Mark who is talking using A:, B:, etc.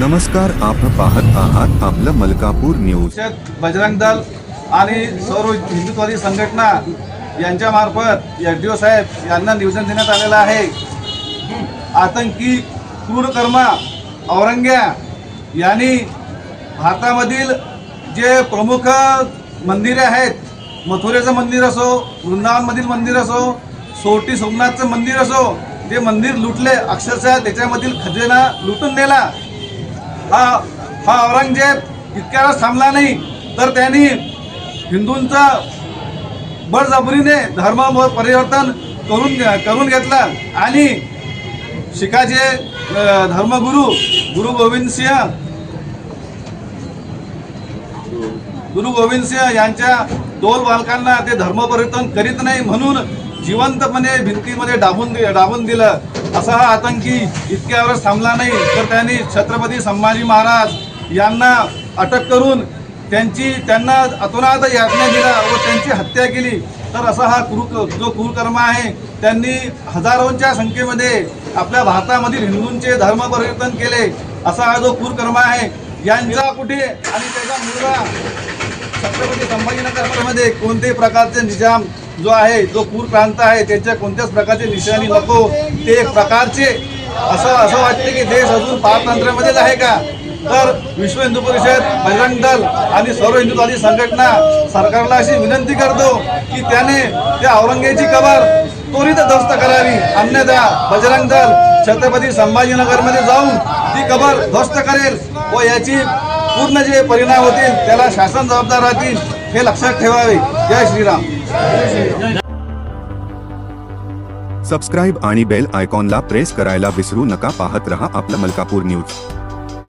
A: नमस्कार आपण पाहत आहात आपलं मलकापूर न्यूज.
B: बजरंग दल आणि सर्व हिंदुत्वादी संघटना यांच्या मार्फत एस डी ओ साहेब यांना निवेदन देण्यात आलेलं आहे. आतंकी क्रूरकर्मा औरंग्या यांनी भारतामधील जे प्रमुख मंदिरे आहेत मथुरेचं मंदिर असो वृंदावनमधील मंदिर असो सोटी सोमनाथचं मंदिर असो ते मंदिर लुटले अक्षरशः त्याच्यामधील खजिना लुटून नेला. हा हा औरंगजेब इतक्याच थांबला नाही तर त्यांनी हिंदूंचा बळजबरीने धर्म परिवर्तन करून करून घेतलं. आणि शिखाचे धर्मगुरू गुरु गोविंद सिंह गुरु गोविंद सिंह यांच्या दोन बालकांना ते धर्म परिवर्तन करीत नाही म्हणून जिवंतपणे भिंतीमध्ये डाबून डाबून दिलं. असा हा आतंकी इतक्यावरच थांबला नाही तर त्यांनी छत्रपती संभाजी महाराज यांना अटक करून त्यांची त्यांना अतोनात यातना दिला व त्यांची हत्या केली. तर असा हा कुरु जो कुरुकर्म आहे त्यांनी हजारोंच्या संख्येमध्ये आपल्या भारतामधील हिंदूंचे धर्म परिवर्तन केले. असा हा जो कुरुकर्म आहे यांचा कुठे आणि त्याचा मुलगा छत्रपती संभाजीनगरमध्ये कोणत्याही प्रकारचे निजाम जो आहे जो पूर प्रांत आहे त्याच्या कोणत्याच प्रकारचे निशाणी नको. ते एक प्रकारचे असं असं वाटते की देश अजून पारतंत्र्यामध्येच आहे का? तर विश्व हिंदू परिषद बजरंग दल आणि सर्व हिंदुत्वादी संघटना सरकारला अशी विनंती करतो की त्याने त्या औरंगेची कबर त्वरित ध्वस्त करावी. अन्यथा बजरंग दल छत्रपती संभाजीनगरमध्ये जाऊन ती कबर ध्वस्त करेल व याची पूर्ण जे परिणाम होतील त्याला शासन जबाबदार राहतील हे लक्षात ठेवावे. जय श्रीराम.
A: सबस्क्राईब आणि बेल आयकॉनला प्रेस करायला विसरू नका. पाहत रहा आपलं मलकापूर न्यूज